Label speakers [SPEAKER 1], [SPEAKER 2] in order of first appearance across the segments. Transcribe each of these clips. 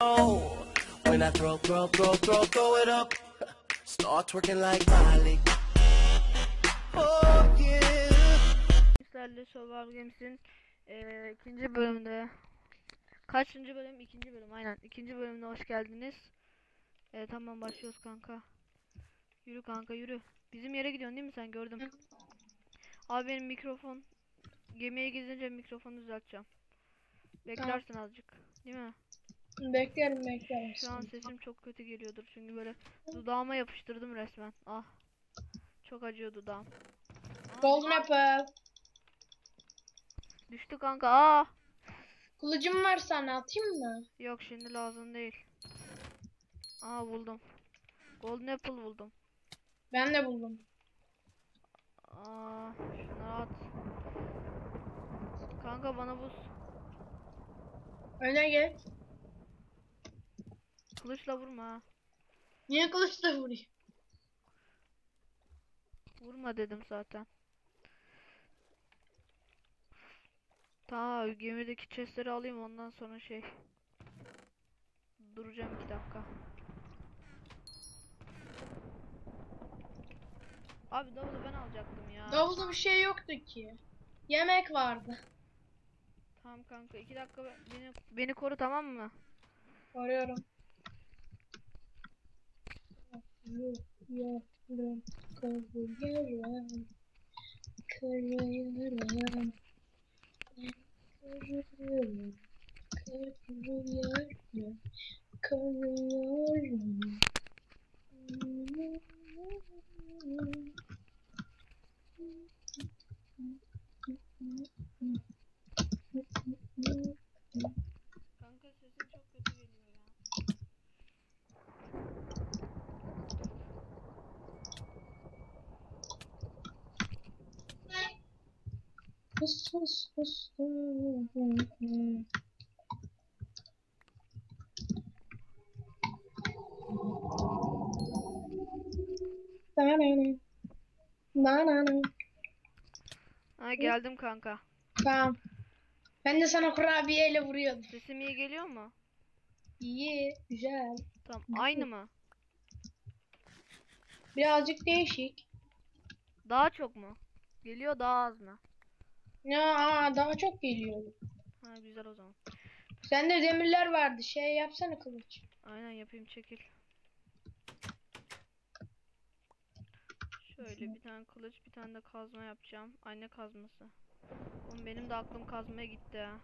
[SPEAKER 1] Oh, when I throw, throw, throw, throw, throw it up, start twerking like Miley. Oh yeah.
[SPEAKER 2] Sizlerle Survival Games'in eee, ikinci bölümünde kaçıncı bölüm? İkinci bölüm aynen. İkinci bölümüne hoş geldiniz. Eee, tamam başlıyoruz kanka. Yürü kanka yürü. Bizim yere gidiyorsun değil mi sen gördüm. Abi benim mikrofon gemiye gidince mikrofonu düzelteceğim. Beklersin azıcık. Değil mi?
[SPEAKER 3] Beklerim beklerim.
[SPEAKER 2] Şu an sesim çok kötü geliyordur çünkü böyle dudağıma yapıştırdım resmen. Ah. Çok acıyor dudağım.
[SPEAKER 3] Golden Apple.
[SPEAKER 2] Düştü kanka. Ah.
[SPEAKER 3] Kılıcım var sana atayım mı?
[SPEAKER 2] Yok şimdi lazım değil. Aa buldum. Golden Apple buldum.
[SPEAKER 3] Ben de buldum.
[SPEAKER 2] Aa şunları at. Kanka bana buz.
[SPEAKER 3] Öne gel.
[SPEAKER 2] Kılıçla vurma.
[SPEAKER 3] Niye kılıçla vurayım?
[SPEAKER 2] Vurma dedim zaten. Ta gemideki chestleri alayım ondan sonra şey. Duracağım iki dakika. Abi davulu ben alacaktım ya.
[SPEAKER 3] Davulda bir şey yoktu ki. Yemek vardı.
[SPEAKER 2] Tamam kanka iki dakika be- beni beni koru tamam mı?
[SPEAKER 3] Arıyorum. Arıyorum. Kırıyorum. Kırıyorum. Kırıyorum. Kırıyorum. Kırıyorum.
[SPEAKER 2] Kanka sesin çok kötü geliyor ya.
[SPEAKER 3] Hus hus hus. Na-na-na. Na-na-na.
[SPEAKER 2] Ha geldim kanka.
[SPEAKER 3] Tamam. Ben de sana kurabiyeyle vuruyordum.
[SPEAKER 2] Sesim iyi geliyor mu?
[SPEAKER 3] İyi, güzel.
[SPEAKER 2] Tamam aynı mı?
[SPEAKER 3] Birazcık değişik.
[SPEAKER 2] Daha çok mu? Geliyor daha az mı?
[SPEAKER 3] Ya daha çok geliyor.
[SPEAKER 2] Ha güzel o zaman.
[SPEAKER 3] Sende demirler vardı. Şey yapsana kılıç.
[SPEAKER 2] Aynen yapayım çekil. Şöyle bir tane kılıç bir tane de kazma yapacağım. Anne kazması. Oğlum benim de aklım kazmaya gitti ha.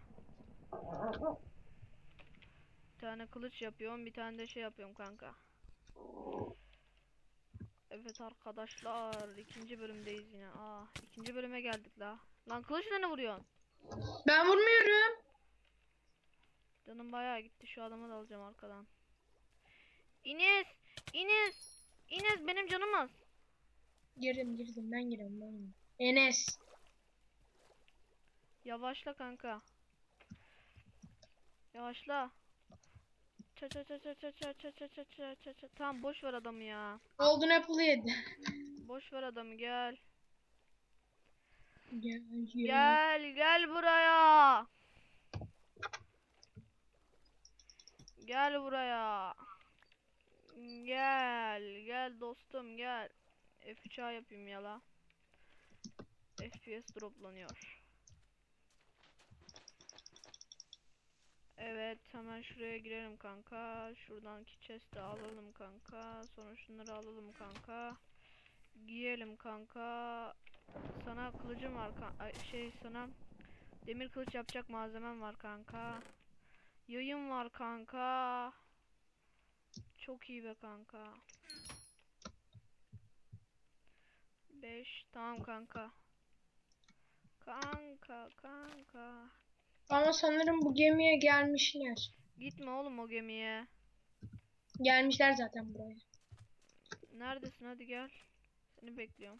[SPEAKER 2] Bir tane kılıç yapıyorum bir tane de şey yapıyorum kanka. Evet arkadaşlar ikinci bölümdeyiz yine. Aa ikinci bölüme geldik la. Lan kılıçla ne vuruyorsun?
[SPEAKER 3] Ben vurmuyorum.
[SPEAKER 2] Canım bayağı gitti. Şu adamı da alacağım arkadan. Ines! Ines! Ines benim canım az.
[SPEAKER 3] Girdim girdim ben girdim ben girdim. Enes.
[SPEAKER 2] Yavaşla kanka. Yavaşla. Ça ça ça ça ça ça ça ça ça ça ça ça. Tamam boş ver adamı ya.
[SPEAKER 3] Golden Apple yedi.
[SPEAKER 2] Boş ver adamı gel.
[SPEAKER 3] Gel gel.
[SPEAKER 2] Buraya. Gel buraya. Gel gel dostum gel. F3A yapayım yala. FPS droplanıyor. Evet hemen şuraya girelim kanka. Şuradanki chest'i alalım kanka. Sonra şunları alalım kanka. Giyelim kanka. Sana kılıcım var ay, şey sana demir kılıç yapacak malzemem var kanka. Yayım var kanka. Çok iyi be kanka. 5 tamam kanka. Kanka kanka.
[SPEAKER 3] Ama sanırım bu gemiye gelmişler.
[SPEAKER 2] Gitme oğlum o gemiye.
[SPEAKER 3] Gelmişler zaten buraya.
[SPEAKER 2] Neredesin hadi gel. Seni bekliyorum.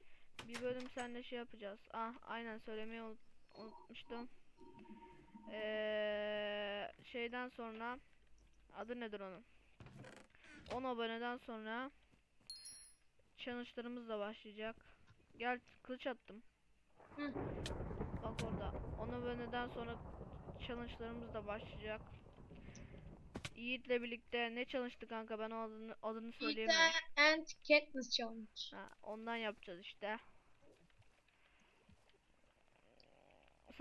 [SPEAKER 2] Bir bölüm seninle şey yapacağız. Ah aynen söylemeyi unut- unutmuştum. Eee şeyden sonra adı nedir onun? 10 aboneden sonra challenge'larımız da başlayacak. Gel kılıç attım.
[SPEAKER 3] Hı.
[SPEAKER 2] Bak orada. 10 aboneden sonra challenge'larımız da başlayacak. Yiğit'le birlikte ne çalıştı kanka ben o adını, adını söyleyemiyorum.
[SPEAKER 3] Peter and Katniss Challenge.
[SPEAKER 2] Ha, ondan yapacağız işte.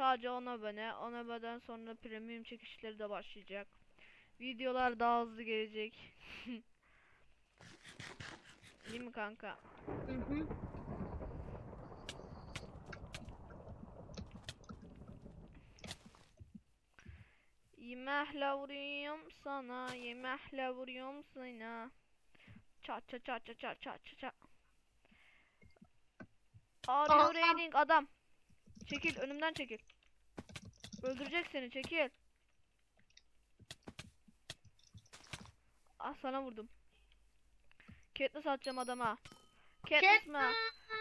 [SPEAKER 2] Sadece 10 abone. 10 aboneden sonra premium çekişleri de başlayacak. Videolar daha hızlı gelecek. Değil mi kanka?
[SPEAKER 3] Hı hı.
[SPEAKER 2] Yemekle vuruyorum sana, yemekle vuruyorum sana. Ça ça ça ça ça ça ça ça. Are you
[SPEAKER 3] Aa,
[SPEAKER 2] raining adam? Çekil, önümden çekil. Öldürecek seni, çekil. Ah sana vurdum. Katniss atacağım adama. Katniss mı?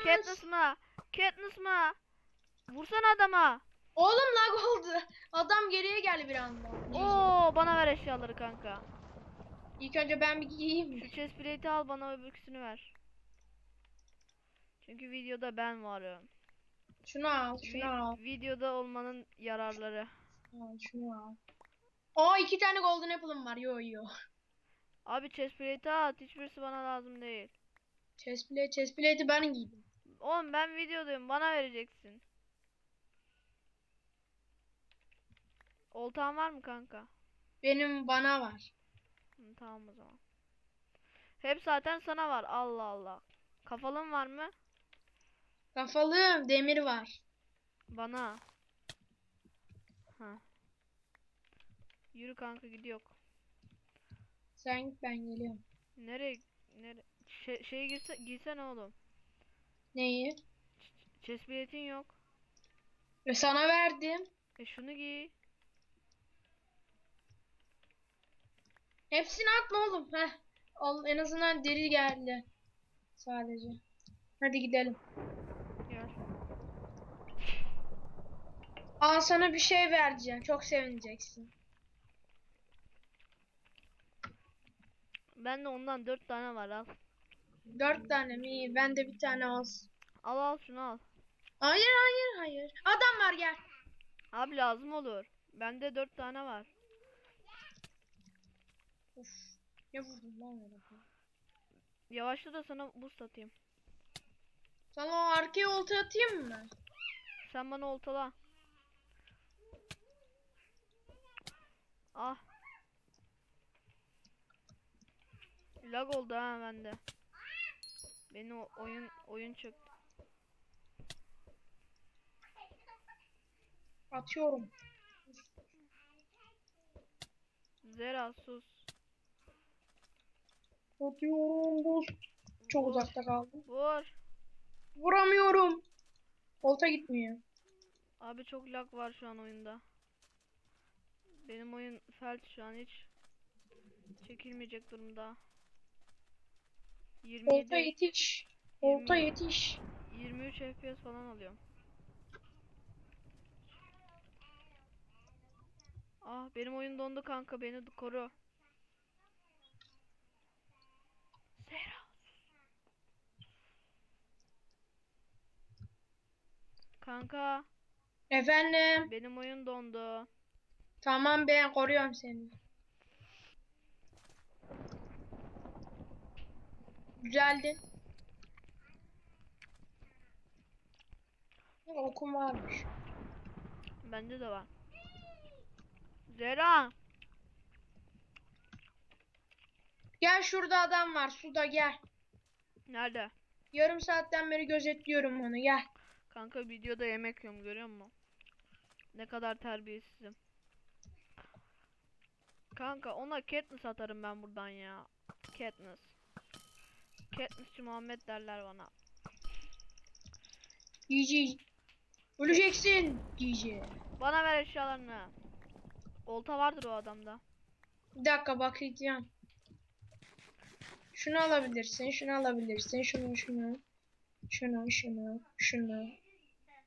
[SPEAKER 2] Katniss mı? Katniss mı? Vursana adama.
[SPEAKER 3] Oğlum lag oldu. Adam geriye geldi bir anda.
[SPEAKER 2] Oo, bana ver eşyaları kanka.
[SPEAKER 3] İlk önce ben bir giyeyim.
[SPEAKER 2] Şu chest plate'i al bana öbürküsünü ver. Çünkü videoda ben varım.
[SPEAKER 3] Şunu al, şunu
[SPEAKER 2] Vi-
[SPEAKER 3] al.
[SPEAKER 2] videoda olmanın yararları.
[SPEAKER 3] al. Şunu al. Aa iki tane golden apple'ım var. Yo yo.
[SPEAKER 2] Abi chest plate'i at. Hiçbirisi bana lazım değil.
[SPEAKER 3] Chest plate, chest plate'i ben giydim.
[SPEAKER 2] Oğlum ben videodayım. Bana vereceksin. Oltan var mı kanka?
[SPEAKER 3] Benim bana var.
[SPEAKER 2] Hı, tamam o zaman. Hep zaten sana var. Allah Allah. Kafalın var mı?
[SPEAKER 3] Kafalım demir var.
[SPEAKER 2] Bana. Ha. Yürü kanka gidiyor.
[SPEAKER 3] Sen git ben geliyorum.
[SPEAKER 2] Nereye? Nere? Şey, şey giyse, giysene oğlum.
[SPEAKER 3] Neyi?
[SPEAKER 2] Chest plate'in yok.
[SPEAKER 3] Ve sana verdim.
[SPEAKER 2] E şunu giy.
[SPEAKER 3] Hepsini atma oğlum. Heh. En azından deri geldi. Sadece. Hadi gidelim.
[SPEAKER 2] Gel.
[SPEAKER 3] Aa sana bir şey vereceğim. Çok sevineceksin.
[SPEAKER 2] Ben de ondan dört tane var al.
[SPEAKER 3] Dört tane mi? İyi. Ben de bir tane olsun.
[SPEAKER 2] Al al şunu al.
[SPEAKER 3] Hayır hayır hayır. Adam var gel.
[SPEAKER 2] Abi lazım olur. Bende dört tane var.
[SPEAKER 3] Of. Ne vurdun lan öyle?
[SPEAKER 2] Yavaşla da sana boost atayım.
[SPEAKER 3] Sana o arkaya olta atayım mı?
[SPEAKER 2] Sen bana oltala. Ah. Lag oldu ha bende. Beni oyun oyun çöktü.
[SPEAKER 3] Atıyorum.
[SPEAKER 2] Zera sus.
[SPEAKER 3] Atıyorum. Buz. Çok
[SPEAKER 2] Vur,
[SPEAKER 3] uzakta kaldım.
[SPEAKER 2] Vur.
[SPEAKER 3] Vuramıyorum. Olta gitmiyor.
[SPEAKER 2] Abi çok lag var şu an oyunda. Benim oyun felç şu an hiç çekilmeyecek durumda.
[SPEAKER 3] Olta
[SPEAKER 2] 27
[SPEAKER 3] yetiş. Olta
[SPEAKER 2] Yirmi-
[SPEAKER 3] yetiş.
[SPEAKER 2] 23 FPS falan alıyorum. Ah benim oyun dondu kanka beni koru. Zera. Kanka
[SPEAKER 3] Efendim.
[SPEAKER 2] benim oyun dondu.
[SPEAKER 3] Tamam ben koruyorum seni. Düzeldi. Okum varmış.
[SPEAKER 2] Bende de var. Zera.
[SPEAKER 3] Gel şurada adam var suda gel.
[SPEAKER 2] Nerede?
[SPEAKER 3] Yarım saatten beri gözetliyorum onu gel.
[SPEAKER 2] Kanka videoda yemek yiyorum görüyor musun? Ne kadar terbiyesizim. Kanka ona Katniss atarım ben buradan ya. Katniss. Katniss'çi Muhammed derler bana.
[SPEAKER 3] GG. Öleceksin. GG.
[SPEAKER 2] Bana ver eşyalarını. Olta vardır o adamda.
[SPEAKER 3] Bir dakika bakacağım. Şunu alabilirsin, şunu alabilirsin, şunu, şunu, şunu, şunu, şunu,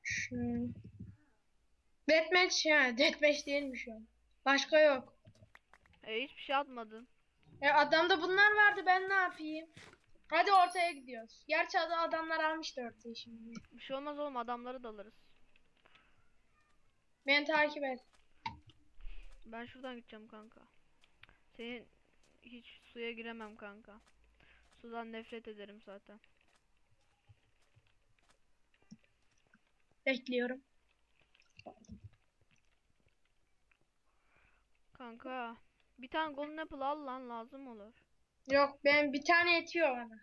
[SPEAKER 3] şunu. Deathmatch ya, deathmatch değilmiş o. Başka yok.
[SPEAKER 2] E hiçbir şey atmadın.
[SPEAKER 3] E adamda bunlar vardı ben ne yapayım? Hadi ortaya gidiyoruz. Gerçi adı adamlar almıştı ortaya şimdi.
[SPEAKER 2] Bir şey olmaz oğlum adamları da alırız.
[SPEAKER 3] Beni takip et.
[SPEAKER 2] Ben şuradan gideceğim kanka. Senin hiç suya giremem kanka. Sudan nefret ederim zaten.
[SPEAKER 3] Bekliyorum.
[SPEAKER 2] Kanka bir tane golden apple al lan lazım olur.
[SPEAKER 3] Yok ben bir tane yetiyor bana.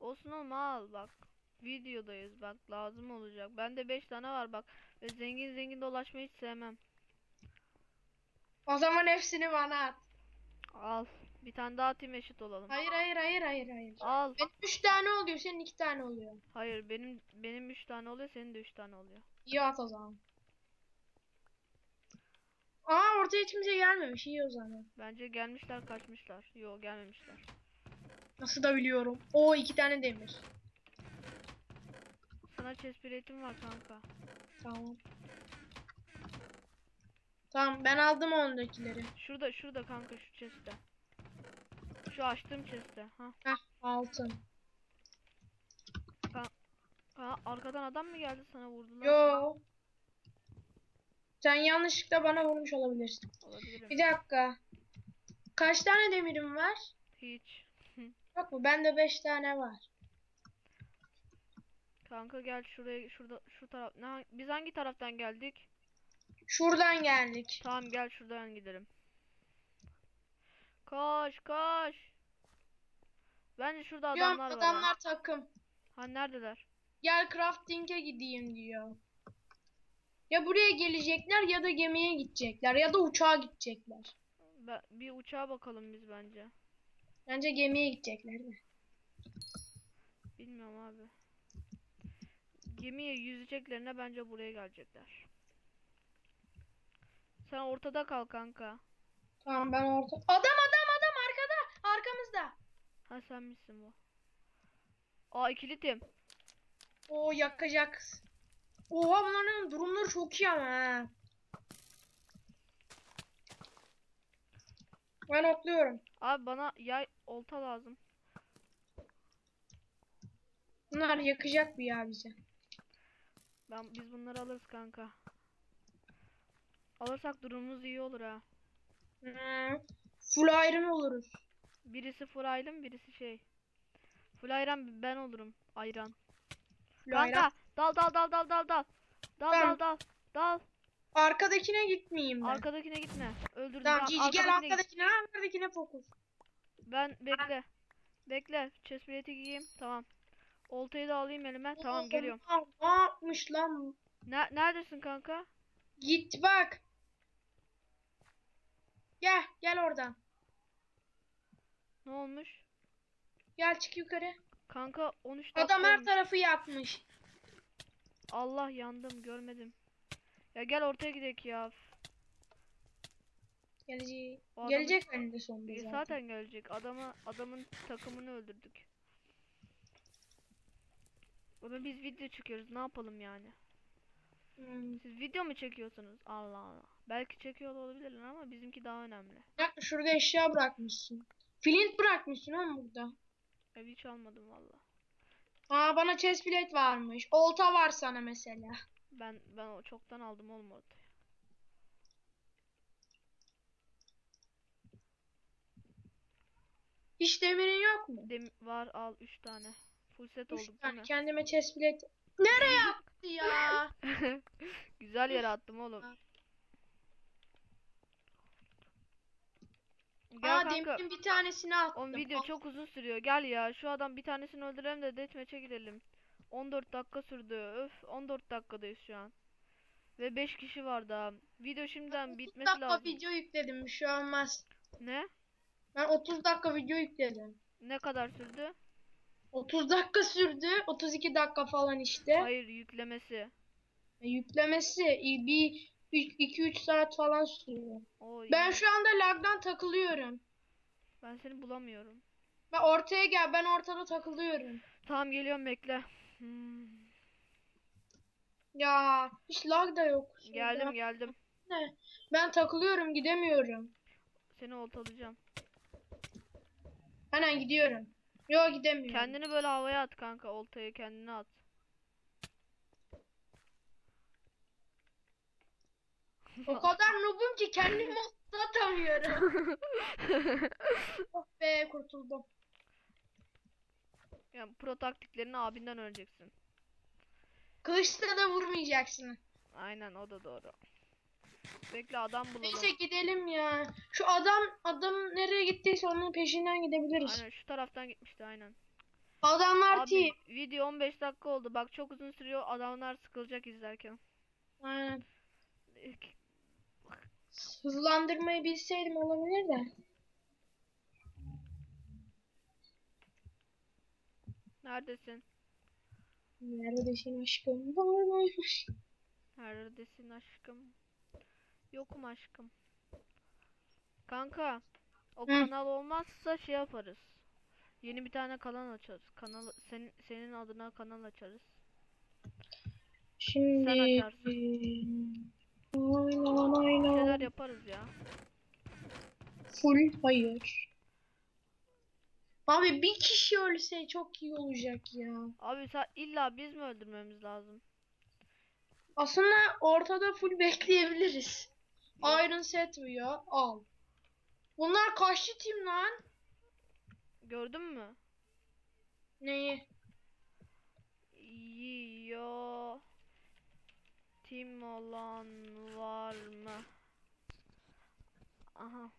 [SPEAKER 2] Olsun oğlum al bak. Videodayız bak lazım olacak. Bende 5 tane var bak. Ve zengin zengin dolaşmayı hiç sevmem.
[SPEAKER 3] O zaman hepsini bana at.
[SPEAKER 2] Al. Bir tane daha atayım eşit olalım.
[SPEAKER 3] Hayır hayır hayır hayır hayır.
[SPEAKER 2] Al.
[SPEAKER 3] Benim 3 tane oluyor senin 2 tane oluyor.
[SPEAKER 2] Hayır benim benim 3 tane oluyor senin de 3 tane oluyor.
[SPEAKER 3] İyi at o zaman. Aa ortaya hiç kimse gelmemiş iyi o zaman.
[SPEAKER 2] Bence gelmişler kaçmışlar. Yo gelmemişler.
[SPEAKER 3] Nasıl da biliyorum. O iki tane demir.
[SPEAKER 2] Sana chest plate'im var kanka.
[SPEAKER 3] Tamam. Tamam ben aldım ondakileri.
[SPEAKER 2] Şurada şurada kanka şu chest'te. Şu açtığım chest'te. Ha.
[SPEAKER 3] Heh altın.
[SPEAKER 2] ha. Arkadan adam mı geldi sana vurdular?
[SPEAKER 3] Yo. Sen yanlışlıkla bana vurmuş olabilirsin.
[SPEAKER 2] Olabilirim.
[SPEAKER 3] Bir dakika. Kaç tane demirim var?
[SPEAKER 2] Hiç.
[SPEAKER 3] Yok mu? Bende 5 tane var.
[SPEAKER 2] Kanka gel şuraya şurada şu taraf. Ne, biz hangi taraftan geldik?
[SPEAKER 3] Şuradan geldik.
[SPEAKER 2] Tamam gel şuradan gidelim. Koş koş. Bence şurada
[SPEAKER 3] Diyorum,
[SPEAKER 2] adamlar var.
[SPEAKER 3] adamlar takım.
[SPEAKER 2] Ha neredeler?
[SPEAKER 3] Gel crafting'e gideyim diyor. Ya buraya gelecekler ya da gemiye gidecekler ya da uçağa gidecekler.
[SPEAKER 2] Bir uçağa bakalım biz bence.
[SPEAKER 3] Bence gemiye gidecekler de.
[SPEAKER 2] Bilmiyorum abi. Gemiye yüzeceklerine bence buraya gelecekler. Sen ortada kal kanka.
[SPEAKER 3] Tamam ben orta... Adam adam adam arkada. Arkamızda.
[SPEAKER 2] Ha sen misin bu? Aa ikili tim.
[SPEAKER 3] Oo yakacak. Oha bunların durumları çok iyi ama ha. Ben otluyorum.
[SPEAKER 2] Abi bana yay olta lazım.
[SPEAKER 3] Bunlar yakacak bir ya bize.
[SPEAKER 2] Ben biz bunları alırız kanka. Alırsak durumumuz iyi olur ha.
[SPEAKER 3] Hmm. Full iron oluruz.
[SPEAKER 2] Birisi full ayran, birisi şey. Full ayran ben olurum. Ayran.
[SPEAKER 3] Full
[SPEAKER 2] Kanka
[SPEAKER 3] iron.
[SPEAKER 2] Dal dal dal dal dal dal. Dal dal dal. Dal.
[SPEAKER 3] Arkadakine gitmeyeyim ben.
[SPEAKER 2] Arkadakine gitme. Öldürdüm.
[SPEAKER 3] Tamam
[SPEAKER 2] Ar-
[SPEAKER 3] Cici gel
[SPEAKER 2] arkadakine git.
[SPEAKER 3] arkadakine arkadakine fokus.
[SPEAKER 2] Ben bekle. Bekle. Chest plate'i giyeyim. Tamam. Oltayı da alayım elime. Tamam geliyorum.
[SPEAKER 3] Ne yapmış lan?
[SPEAKER 2] Ne neredesin kanka?
[SPEAKER 3] Git bak. Gel gel oradan.
[SPEAKER 2] Ne olmuş?
[SPEAKER 3] Gel çık yukarı.
[SPEAKER 2] Kanka 13 dakika
[SPEAKER 3] Adam her
[SPEAKER 2] olmuş.
[SPEAKER 3] tarafı yakmış.
[SPEAKER 2] Allah yandım görmedim. Ya gel ortaya gidelim ya.
[SPEAKER 3] Gelecek.
[SPEAKER 2] Adamı-
[SPEAKER 3] Gelecek önünde sonunda zaten.
[SPEAKER 2] zaten gelecek. Adamı adamın takımını öldürdük. Ama biz video çekiyoruz. Ne yapalım yani?
[SPEAKER 3] Hmm.
[SPEAKER 2] Siz video mu çekiyorsunuz? Allah Allah. Belki çekiyor olabilirler ama bizimki daha önemli.
[SPEAKER 3] Ya, şurada eşya bırakmışsın. Flint bırakmışsın oğlum burada.
[SPEAKER 2] Ev hiç almadım valla.
[SPEAKER 3] Aa bana chest plate varmış. Olta var sana mesela.
[SPEAKER 2] Ben ben o çoktan aldım oğlum ortaya.
[SPEAKER 3] Hiç demirin yok mu?
[SPEAKER 2] Dem var al 3 tane. Full set
[SPEAKER 3] Üç
[SPEAKER 2] değil
[SPEAKER 3] tane. Kendime chest plate... Nereye attı ya?
[SPEAKER 2] Güzel yere attım oğlum. Gel
[SPEAKER 3] Aa
[SPEAKER 2] kanka.
[SPEAKER 3] demirin bir tanesini attım.
[SPEAKER 2] O video çok uzun sürüyor. Gel ya şu adam bir tanesini öldürelim de deathmatch'e gidelim. 14 dakika sürdü. Öf 14 dakikadayız şu an. Ve 5 kişi var daha. Video şimdiden
[SPEAKER 3] 30
[SPEAKER 2] bitmesi
[SPEAKER 3] dakika
[SPEAKER 2] lazım.
[SPEAKER 3] video yükledim bir şey olmaz.
[SPEAKER 2] Ne?
[SPEAKER 3] Ben 30 dakika video yükledim.
[SPEAKER 2] Ne kadar sürdü?
[SPEAKER 3] 30 dakika sürdü. 32 dakika falan işte.
[SPEAKER 2] Hayır yüklemesi.
[SPEAKER 3] E, Yüklemesi e, bir 2-3 saat falan sürüyor.
[SPEAKER 2] O iyi.
[SPEAKER 3] Ben şu anda lagdan takılıyorum.
[SPEAKER 2] Ben seni bulamıyorum.
[SPEAKER 3] Ve ortaya gel ben ortada takılıyorum.
[SPEAKER 2] Tamam geliyorum bekle. Hmm.
[SPEAKER 3] Ya hiç lag da yok.
[SPEAKER 2] Geldim geldim.
[SPEAKER 3] Ne? Ben takılıyorum gidemiyorum.
[SPEAKER 2] Seni oltalayacağım.
[SPEAKER 3] Hemen gidiyorum. Yok gidemiyorum.
[SPEAKER 2] Kendini böyle havaya at kanka. Oltayı kendine at.
[SPEAKER 3] O kadar noobum ki kendimi atamıyorum. oh be kurtuldum.
[SPEAKER 2] yani pro taktiklerini abinden öğreneceksin.
[SPEAKER 3] Kılıçla da vurmayacaksın.
[SPEAKER 2] Aynen o da doğru. Bekle adam bulalım.
[SPEAKER 3] Neyse gidelim ya. Şu adam adam nereye gittiyse onun peşinden gidebiliriz.
[SPEAKER 2] Aynen şu taraftan gitmişti aynen.
[SPEAKER 3] Adamlar
[SPEAKER 2] Abi
[SPEAKER 3] team.
[SPEAKER 2] video 15 dakika oldu. Bak çok uzun sürüyor. Adamlar sıkılacak izlerken.
[SPEAKER 3] Aynen. Hızlandırmayı bilseydim olabilir de.
[SPEAKER 2] Neredesin?
[SPEAKER 3] Neredesin aşkım? Varmış.
[SPEAKER 2] Neredesin aşkım? Yokum aşkım. Kanka, o
[SPEAKER 3] Hı.
[SPEAKER 2] kanal olmazsa şey yaparız. Yeni bir tane kanal açarız. Kanal senin senin adına kanal açarız.
[SPEAKER 3] Şimdi
[SPEAKER 2] açarsın.
[SPEAKER 3] Aynen
[SPEAKER 2] Bir
[SPEAKER 3] aynen.
[SPEAKER 2] şeyler yaparız ya.
[SPEAKER 3] Full hayır. Abi bir kişi ölse çok iyi olacak ya.
[SPEAKER 2] Abi sa- illa biz mi öldürmemiz lazım?
[SPEAKER 3] Aslında ortada full bekleyebiliriz. Iron set ya al. Bunlar kaçlı team lan?
[SPEAKER 2] Gördün mü?
[SPEAKER 3] Neyi?
[SPEAKER 2] Tim olan var mı? Aha.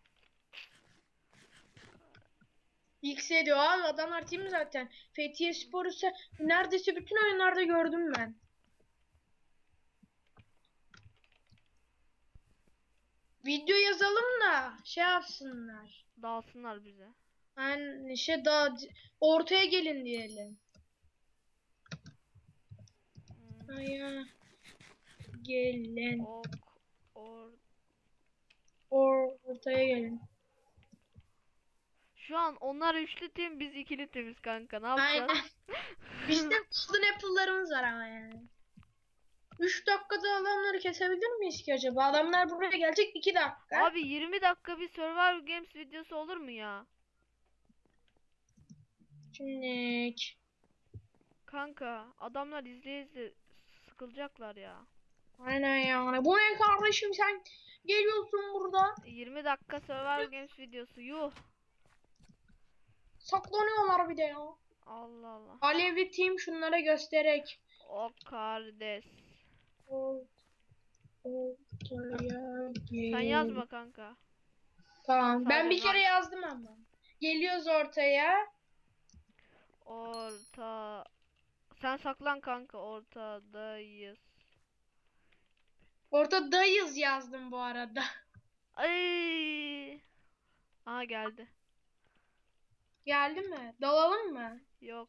[SPEAKER 3] X diyor abi adamlar team zaten. Fethiye Spor ise neredeyse bütün oyunlarda gördüm ben. Video yazalım da şey yapsınlar.
[SPEAKER 2] Dalsınlar bize.
[SPEAKER 3] Yani şey daha ortaya gelin diyelim.
[SPEAKER 2] Hmm.
[SPEAKER 3] Aya gelin.
[SPEAKER 2] Ok. Or.
[SPEAKER 3] Or ortaya gelin.
[SPEAKER 2] Şu an onlar üçlü tim biz ikili timiz kanka. Ne yapacağız?
[SPEAKER 3] Aynen. Bizde golden apple'larımız var ama yani. 3 dakikada adamları kesebilir miyiz ki acaba? Adamlar buraya gelecek 2 dakika.
[SPEAKER 2] Abi 20 dakika bir Survivor Games videosu olur mu ya?
[SPEAKER 3] Şimdi
[SPEAKER 2] Kanka adamlar izleye izle sıkılacaklar ya.
[SPEAKER 3] Aynen yani. Bu ne kardeşim sen geliyorsun burada.
[SPEAKER 2] 20 dakika Survivor Games videosu yuh.
[SPEAKER 3] Saklanıyorlar bir de ya.
[SPEAKER 2] Allah Allah.
[SPEAKER 3] Alevli team şunlara göstererek.
[SPEAKER 2] O kardeş. Sen yazma kanka.
[SPEAKER 3] Tamam. Ben
[SPEAKER 2] Sadece
[SPEAKER 3] bir kere yazdım ama. Geliyoruz ortaya.
[SPEAKER 2] Orta. Sen saklan kanka ortadayız.
[SPEAKER 3] Ortadayız yazdım bu arada.
[SPEAKER 2] Ay. Aha geldi.
[SPEAKER 3] Geldi mi? Dalalım mı?
[SPEAKER 2] Yok.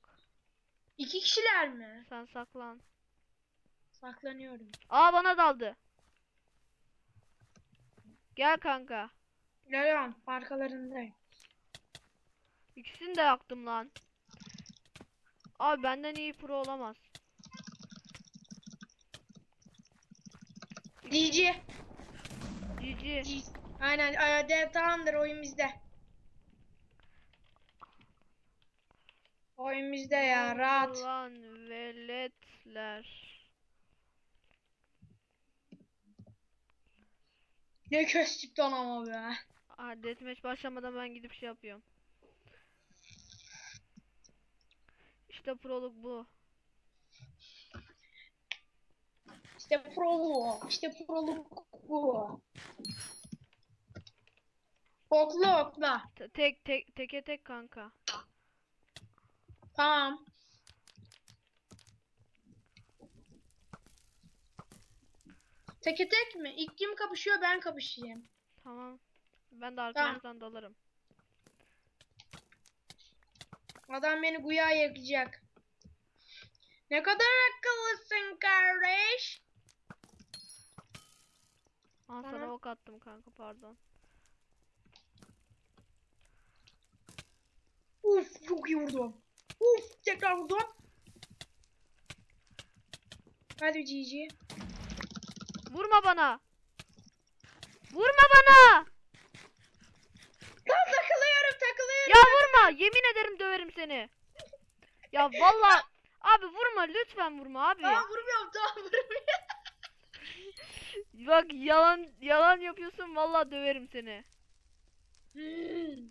[SPEAKER 3] İki kişiler mi?
[SPEAKER 2] Sen saklan.
[SPEAKER 3] Saklanıyorum.
[SPEAKER 2] Aa bana daldı. Gel kanka.
[SPEAKER 3] Geliyorum. Arkalarındayım.
[SPEAKER 2] İkisini de yaktım lan. Abi benden iyi pro olamaz.
[SPEAKER 3] DJ.
[SPEAKER 2] GG.
[SPEAKER 3] Aynen. Ay, de, tamamdır oyun bizde. Oyun bizde ya. Rahat.
[SPEAKER 2] Ulan veletler.
[SPEAKER 3] Ne köstükten ama be.
[SPEAKER 2] Aa deathmatch başlamadan ben gidip şey yapıyorum. İşte proluk bu.
[SPEAKER 3] İşte pro bu. İşte proluk bu. Okla okla.
[SPEAKER 2] Te- Tek tek teke tek kanka.
[SPEAKER 3] Tamam. Teke tek mi? İlk kim kapışıyor ben kapışayım.
[SPEAKER 2] Tamam. Ben de arkanızdan dalarım.
[SPEAKER 3] Adam beni guya yakacak. Ne kadar akıllısın kardeş.
[SPEAKER 2] Aa sana ok attım kanka pardon.
[SPEAKER 3] Uf çok iyi vurdum. Uf tekrar vurdum. Hadi GG.
[SPEAKER 2] Vurma bana. Vurma bana.
[SPEAKER 3] Lan takılıyorum takılıyorum.
[SPEAKER 2] Ya vurma. Yemin ederim döverim seni. Ya valla abi vurma lütfen vurma abi.
[SPEAKER 3] Tamam vurmuyorum tamam vurmuyorum.
[SPEAKER 2] Bak yalan yalan yapıyorsun valla döverim seni.
[SPEAKER 3] Hmm.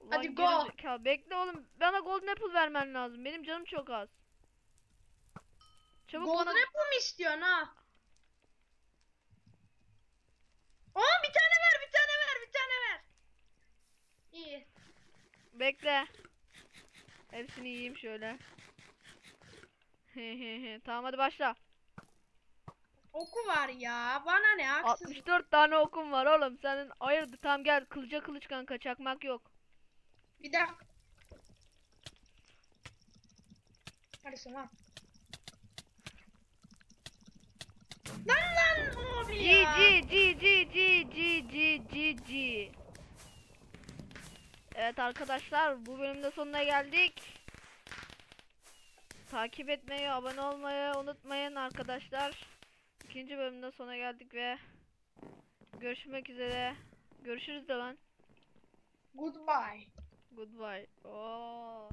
[SPEAKER 2] Ulan
[SPEAKER 3] Hadi go.
[SPEAKER 2] gerizekalı. Bekle oğlum. Bana golden apple vermen lazım. Benim canım çok az. Çabuk
[SPEAKER 3] Golden
[SPEAKER 2] bana
[SPEAKER 3] Apple mi istiyorsun ha? Aa bir tane ver bir tane ver bir tane ver. İyi.
[SPEAKER 2] bekle. Hepsini yiyeyim şöyle. tamam hadi başla.
[SPEAKER 3] Oku var ya. Bana ne haksız.
[SPEAKER 2] 64 tane okum var oğlum. Senin hayırdır tamam gel kılıca kılıç kanka çakmak yok.
[SPEAKER 3] Bir dakika. Hadi sana. Lan lan abi
[SPEAKER 2] G
[SPEAKER 3] ya.
[SPEAKER 2] G G G G G G G G Evet arkadaşlar bu bölümde sonuna geldik. Takip etmeyi, abone olmayı unutmayın arkadaşlar. İkinci bölümde sona geldik ve görüşmek üzere. Görüşürüz de lan.
[SPEAKER 3] Goodbye.
[SPEAKER 2] Goodbye. Oo.